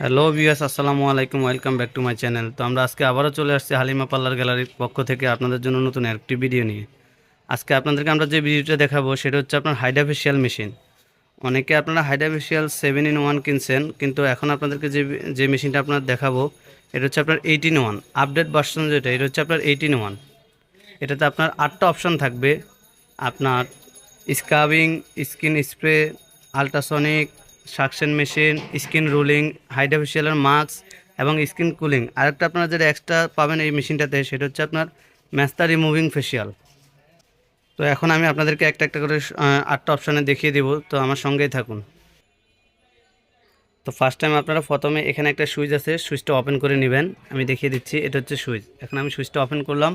Hello Biyas আসসালামু আলাইকুম, welcome back to my channel. তো আমরা আজকে আবারও চলে আসছি হালিমা পার্লার গ্যালারির পক্ষ থেকে আপনাদের জন্য নতুন একটি ভিডিও নিয়ে। আজকে আপনাদেরকে আমরা যে ভিডিওটা দেখাবো, সেটা হচ্ছে আপনার হাইড্রাফেশিয়াল মেশিন। অনেকে আপনারা হাইড্রাফেশিয়াল সেভেন ইন ওয়ান কিনছেন, কিন্তু এখন আপনাদেরকে যে যে মেশিনটা আপনার দেখাবো, এটা হচ্ছে আপনার এইটিন ওয়ান, আপডেট ভার্সন যেটা, এটা হচ্ছে আপনার এইটিন ওয়ান। এটাতে আপনার আটটা অপশন থাকবে, আপনার scrubbing skin spray, ultrasonic suction machine skin rolling হাইড্রাফেশিয়ালের mask এবং স্কিন কুলিং আরেকটা আপনারা যেটা এক্সট্রা পাবেন এই মেশিনটাতে সেটা হচ্ছে আপনার ম্যাস্তা রিমুভিং ফেশিয়াল তো এখন আমি আপনাদেরকে একটা একটা করে আটটা অপশানে দেখিয়ে দেবো, তো আমার সঙ্গেই থাকুন। তো ফার্স্ট টাইম আপনারা প্রথমে এখানে একটা সুইচ আছে, সুইচটা ওপেন করে নেবেন। আমি দেখিয়ে দিচ্ছি, এটা হচ্ছে সুইচ। এখন আমি সুইচটা ওপেন করলাম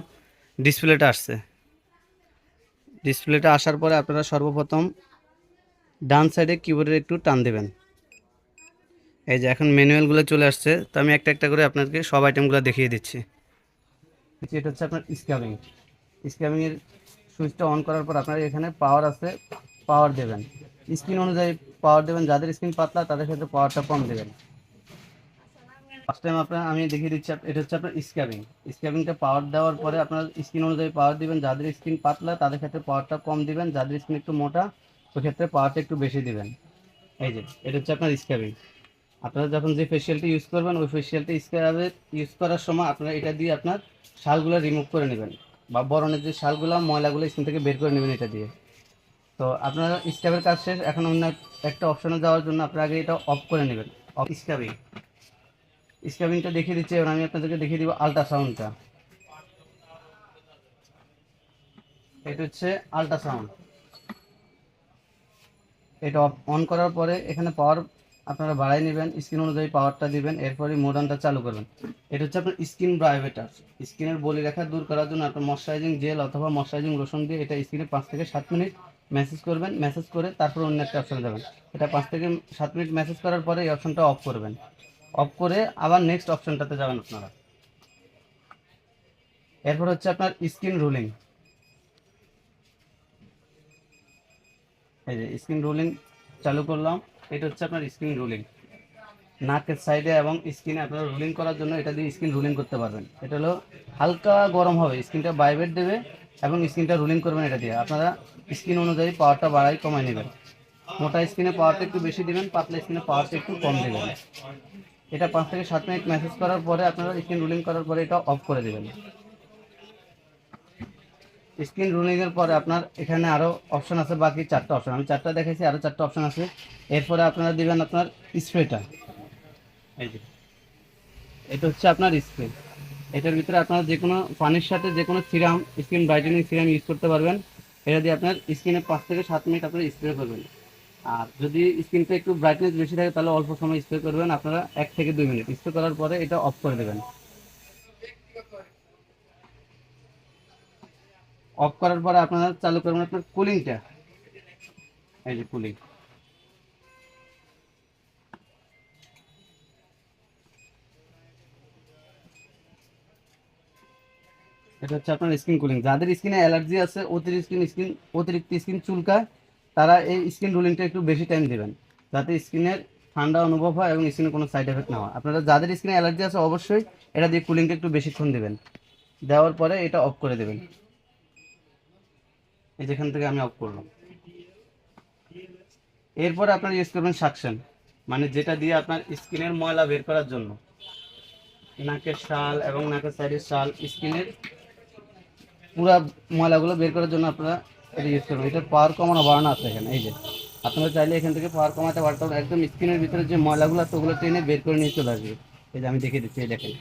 ডিসপ্লেটা আসছে। ডিসপ্লেটা আসার পরে আপনারা সর্বপ্রথম ডান সাইডে কিবোর্ডের একটু টান দেবেন। এই যে এখন ম্যানুয়ালগুলো চলে আসছে, তো আমি একটা একটা করে আপনাদেরকে সব আইটেমগুলো দেখিয়ে দিচ্ছি। এটা হচ্ছে আপনার স্ক্যাবিং স্ক্যাবিংয়ের সুইচটা অন করার পর আপনার এখানে পাওয়ার আছে পাওয়ার দেবেন। স্ক্রিন অনুযায়ী পাওয়ার দেবেন, যাদের স্ক্রিন পাতলা তাদের ক্ষেত্রে পাওয়ারটা কম দেবেন। ফার্স্ট টাইম আপনার আমি দেখিয়ে দিচ্ছি, এটা হচ্ছে আপনার স্ক্যাবিং স্ক্যাবিংটা পাওয়ার দেওয়ার পরে আপনার স্ক্রিন অনুযায়ী পাওয়ার দিবেন, যাদের স্ক্রিন পাতলা তাদের ক্ষেত্রে পাওয়ারটা কম দিবেন, যাদের স্ক্রিন একটু মোটা ওই ক্ষেত্রে পাওয়ারটা একটু বেশি দিবেন। এই যে, এটা হচ্ছে আপনার স্ক্যাবিং আপনারা যখন যে ফেশিয়ালটা ইউজ করবেন, ওই ফেশিয়ালটা স্ক্যাবের ইউজ করার সময় আপনারা এটা দিয়ে আপনার শালগুলো রিমুভ করে নেবেন বা বরণের যে শালগুলো, ময়লাগুলো স্কিন থেকে বের করে নেবেন এটা দিয়ে। তো আপনারা স্ক্যাবের কাজ শেষ, এখন অন্য একটা অপশনে যাওয়ার জন্য আপনারা আগে এটা অফ করে নেবেন অফ স্ক্যাবিং স্ক্যাবিংটা দেখিয়ে দিচ্ছি, এবার আমি আপনাদেরকে দেখিয়ে দিব আলট্রাসাউন্ডটা এটা হচ্ছে আল্ট্রাসাউন্ড এটা অন করার পরে এখানে পাওয়ার আপনারা বাড়াই নেবেন স্ক্রিন অনুযায়ী পাওয়ারটা দিবেন এরপরে মোডানটা চালু করবেন। এটা হচ্ছে আপনার স্কিন ব্রাইভেটার স্কিনের বলি রেখা দূর করার জন্য আপনার ময়শ্চারাইজিং জেল অথবা ময়শ্চারাইজিং লোশন দিয়ে এটা স্কিনে পাঁচ থেকে সাত মিনিট মেসেজ করবেন মেসেজ করে তারপর অন্য একটা অপশনে যাবেন। এটা পাঁচ থেকে সাত মিনিট মেসেজ করার পরে এই অপশনটা অফ করবেন। অফ করে আবার নেক্সট অপশনটাতে যাবেন আপনারা। এরপর হচ্ছে আপনার স্কিন রুলিং এই যে স্ক্রিন রুলিং চালু করলাম। এটা হচ্ছে আপনার স্ক্রিন রুলিং নাকের সাইডে এবং স্কিনে আপনারা রুলিং করার জন্য এটা দিয়ে স্ক্রিন রুলিং করতে পারবেন। এটা হলো হালকা গরম হবে। স্ক্রিনটা ভাইব্রেট দেবে এবং স্ক্রিনটা রুলিং করবেন এটা দিয়ে। আপনারা স্ক্রিন অনুযায়ী পাওয়ারটা বাড়াই, কমাই নেবেন। মোটা স্ক্রিনে পাওয়ারটা একটু বেশি দিবেন, পাতলা স্ক্রিনে পাওয়ারটা একটু কম দেবেন। এটা পাঁচ থেকে সাত মিনিট মেসেজ করার পরে আপনারা স্ক্রিন রুলিং করার পরে এটা অফ করে দেবেন। স্ক্রিন রুলিং এর পরে আপনার এখানে আরও অপশন আছে, বাকি চারটা অপশন আমি চারটা দেখাইছি আরও চারটা অপশন আছে। এরপরে আপনারা দিবেন আপনার স্প্রেটা এই যে। এটা হচ্ছে আপনার স্প্রে এটার ভিতরে আপনারা যে কোনো পানির সাথে যে কোনো serum skin brightening serum use করতে পারবেন। এটা দিয়ে আপনার স্কিনে পাঁচ থেকে সাত মিনিট আপনারা স্প্রে করবেন। আর যদি স্কিনটা একটু ব্রাইটনেস বেশি থাকে, তাহলে অল্প সময় স্প্রে করবেন। আপনারা এক থেকে দুই মিনিট। স্প্রে করার পরে এটা অফ করে দেবেন। অফ করার পরে আপনারা চালু করবেন আপনার কুলিংটা এই যে কুলিং এটা হচ্ছে আপনার স্কিন কুলিং যাদের স্কিনে অ্যালার্জি আছে, অতিরিক্ত স্কিন স্কিন অতিরিক্ত স্কিন চুলকায়, তারা এই স্কিন রুলিংটা একটু বেশি টাইম দেবেন। যাতে স্কিনের ঠান্ডা অনুভব হয় এবং স্কিনে কোনো সাইড এফেক্ট না হয়। আপনারা যাদের স্কিনে অ্যালার্জি আছে, অবশ্যই এটা দিয়ে কুলিংটা একটু বেশিক্ষণ দেবেন। দেওয়ার পরে এটা অফ করে দেবেন। এই যেখান থেকে আমি অফ করলাম। এরপর আপনার ইউজ করবেন সাকশন মানে যেটা দিয়ে আপনার স্কিনের ময়লা বের করার জন্য। নাকের শাল এবং নাকের সাইডের শাল স্কিনের পুরো ময়লাগুলো বের করার জন্য আপনারা এটা ইউজ করবেন। এটার পাওয়ার কমানো বাড়ানো আছে এখানে, এই যে। আপনারা চাইলে এখান থেকে পাওয়ার কমাতে পারতে পারেন। একদম স্কিনের ভিতরে যে ময়লাগুলো আছে, ওগুলো টেনে বের করে নিয়ে চলে আসবে। এই যে আমি দেখিয়ে দিচ্ছি, এই দেখেন।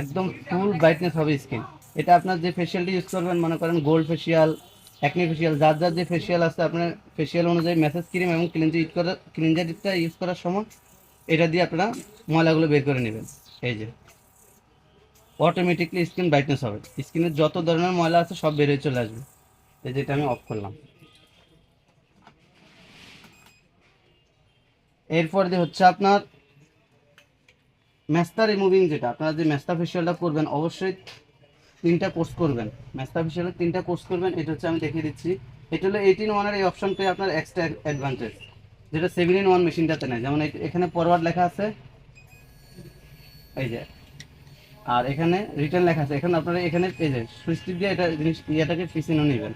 একদম ফুল ব্রাইটনেস হবে স্কিন এটা আপনার যে ফেশিয়ালটি ইউজ করবেন, মনে করেন গোল্ড ফেশিয়াল অ্যাকনি ফেশিয়াল যার যার যে ফেশিয়াল আছে, আপনার ফেশিয়াল অনুযায়ী মেসেজ ক্রিম এবং ক্লিনজার ইউজ করার ক্লিনজারটা ইউজ করার সময় এটা দিয়ে আপনারা ময়লাগুলো বের করে নেবেন। এই যে। অটোমেটিকলি স্কিন ব্রাইটনেস হবে। স্কিনের যত ধরনের ময়লা আছে, সব বেরিয়ে চলে আসবে। এই যেটা আমি অফ করলাম। এরপর দিয়ে হচ্ছে আপনার ম্যাস্তা রিমুভিং যেটা, আপনারা যে ম্যাস্তা ফেশিয়ালটা করবেন, অবশ্যই তিনটা কোর্স করবেন। ম্যাস্তা ফেশিয়ালের তিনটা কোর্স করবেন, এটা হচ্ছে আমি দেখিয়ে দিচ্ছি। এটা হলো এইটিন ওয়ানের এই অপশনটাই আপনার এক্সট্রা অ্যাডভান্টেজ যেটা সেভেন ইন ওয়ান মেশিনটাতে নেয়। যেমন এখানে ফরওয়ার্ড লেখা আছে। এই যে, আর এখানে রিটার্ন লেখা আছে। এখানে আপনারা এখানে, এই যে দিয়ে এটা জিনিস, ইয়েটাকে পিছনে নেবেন।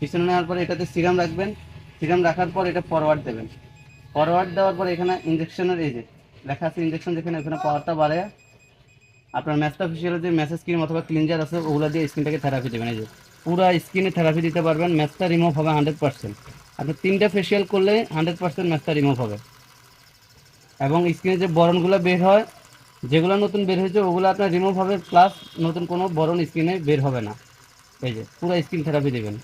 পিছনে নেওয়ার পরে এটাতে সিরাম রাখবেন। সিরাম রাখার পর এটা ফরওয়ার্ড দেবেন। ফরওয়ার্ড দেওয়ার পর এখানে ইঞ্জেকশনের এই যে, লেখা আছে ইঞ্জেকশন যেখানে, ওখানে পাওয়ারটা বাড়ে আপনার ম্যাচটা ফিশিয়াল যে ম্যাসেজ ক্রিম অথবা ক্লিনজার আছে, ওগুলো দিয়ে স্কিনটাকে থেরাপি দেবেন। এই যে, পুরো স্কিনে থেরাপি দিতে পারবেন ম্যাচটা রিমুভ হবে হান্ড্রেড পার্সেন্ট আপনি তিনটা ফেসিয়াল করলে হান্ড্রেড পার্সেন্ট ম্যাচটা রিমুভ হবে। এবং স্কিনে যে বরণগুলো বের হয়, যেগুলো নতুন বের হয়েছে, ওগুলো আপনার রিমুভ হবে প্লাস নতুন কোনো বরণ স্কিনে বের হবে না। এই যে, পুরো স্কিন থেরাপি দেবেন।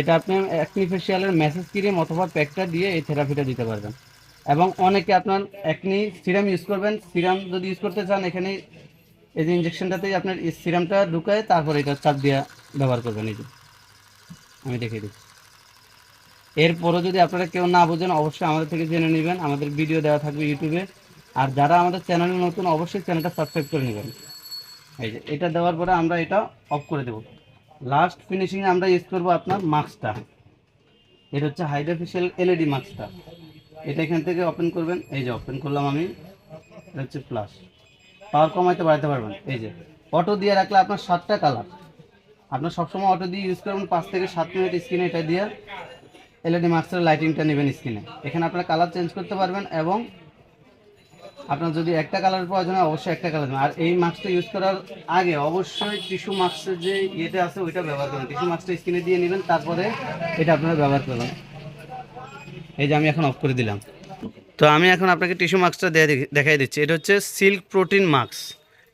এটা আপনি অ্যাকনি ফেসিয়ালের ম্যাসেজ ক্রিম অথবা প্যাকটা দিয়ে এই থেরাপিটা দিতে পারবেন। এবং অনেকে আপনার অ্যাকনি সিরাম ইউজ করবেন। সিরাম যদি ইউজ করতে চান, এখানে এই যে ইঞ্জেকশনটাতেই আপনার সিরামটা ঢুকায়, তারপরে এটা চাপ দিয়ে ব্যবহার করবেন। এই যে, আমি দেখিয়ে দিচ্ছি। এরপরও যদি আপনারা কেউ না বোঝেন, অবশ্যই আমাদের থেকে জেনে নেবেন। আমাদের ভিডিও দেওয়া থাকবে ইউটিউবে আর যারা আমাদের চ্যানেলে নতুন, অবশ্যই চ্যানেলটা সাবস্ক্রাইব করে নেবেন। এই যে, এটা দেওয়ার পরে আমরা এটা অফ করে দেবো। লাস্ট ফিনিশিংয়ে আমরা ইউজ করব আপনার মাস্কটা এটা হচ্ছে হাইড্রোফেশিয়াল এলইডি মাস্কটা এটা এখান থেকে ওপেন করবেন, এই যে ওপেন করলাম আমি, এটা হচ্ছে প্লাস পাওয়ার কমাইতে বাড়াতে পারবেন, এই যে। অটো দিয়ে রাখলে আপনার সাতটা কালার আপনার সবসময় অটো দিয়ে ইউজ করবেন, পাঁচ থেকে সাত মিনিট স্ক্রিনে এটা দিয়ে এলইডি মাস্কের লাইটিংটা নেবেন স্ক্রিনে এখানে আপনার কালার চেঞ্জ করতে পারবেন এবং আপনার যদি একটা কালার প্রয়োজন হয়, অবশ্যই একটা কালার আর এই মাস্কটা ইউজ করার আগে অবশ্যই টিস্যু মাস্কের যে ইয়েটা আছে, ওইটা ব্যবহার করবেন। টিস্যু মাস্কটা স্ক্রিনে দিয়ে নেবেন, তারপরে এটা আপনারা ব্যবহার করবেন। এই যে আমি এখন অফ করে দিলাম। তো আমি এখন আপনাকে টিস্যু মাস্কটা দেখাই দিচ্ছি। এটা হচ্ছে সিল্ক প্রোটিন মাস্ক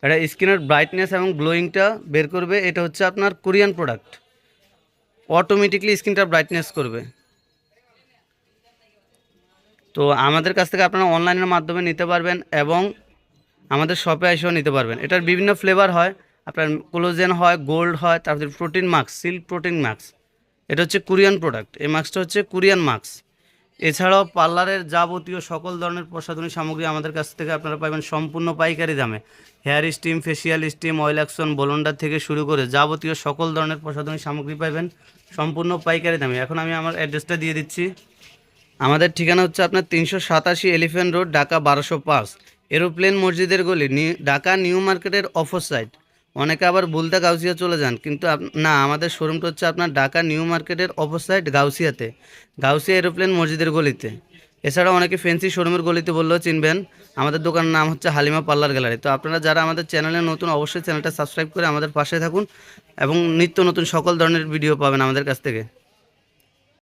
এটা স্কিনের ব্রাইটনেস এবং গ্লোয়িংটা বের করবে। এটা হচ্ছে আপনার কোরিয়ান প্রোডাক্ট অটোমেটিকলি স্কিনটা ব্রাইটনেস করবে। তো আমাদের কাছ থেকে আপনারা অনলাইনের মাধ্যমে নিতে পারবেন এবং আমাদের শপে এসেও নিতে পারবেন। এটার বিভিন্ন ফ্লেভার হয়। আপনার কোলোজেন হয় গোল্ড হয়, তারপরে protein mask silk protein mask এটা হচ্ছে কোরিয়ান প্রোডাক্ট এই মাস্কটা হচ্ছে কোরিয়ান মাস্ক এছাড়াও পার্লারের যাবতীয় সকল ধরনের প্রসাধনী সামগ্রী আমাদের কাছ থেকে আপনারা পাবেন সম্পূর্ণ পাইকারি দামে। Hair steam, facial steam, oil action, blender থেকে শুরু করে যাবতীয় সকল ধরনের প্রসাধনী সামগ্রী পাবেন সম্পূর্ণ পাইকারি দামে। এখন আমি আমার অ্যাড্রেসটা দিয়ে দিচ্ছি। আমাদের ঠিকানা হচ্ছে আপনার তিনশো সাতাশি এলিফ্যান্ট রোড, ঢাকা বারোশো পাঁচ। এরোপ্লেন মসজিদের গলি ঢাকা নিউ মার্কেটের অফর সাইড। অনেকে আবার বলতে গাউসিয়া চলে যান, কিন্তু না, আমাদের শোরুমটা হচ্ছে আপনার ঢাকা নিউ মার্কেটের অপোসাইড সাইড গাউসিয়াতে, গাউসিয়া এরোপ্লেন মসজিদের গলিতে। এছাড়া অনেকে ফেন্সি শোরুমের গলিতে বললেও চিনবেন, আমাদের দোকানের নাম হচ্ছে হালিমা পার্লার গ্যালারি। তো আপনারা যারা আমাদের চ্যানেলে নতুন, অবশ্যই চ্যানেলটা সাবস্ক্রাইব করে আমাদের পাশে থাকুন এবং নিত্য নতুন সকল ধরনের ভিডিও পাবেন আমাদের কাছ থেকে।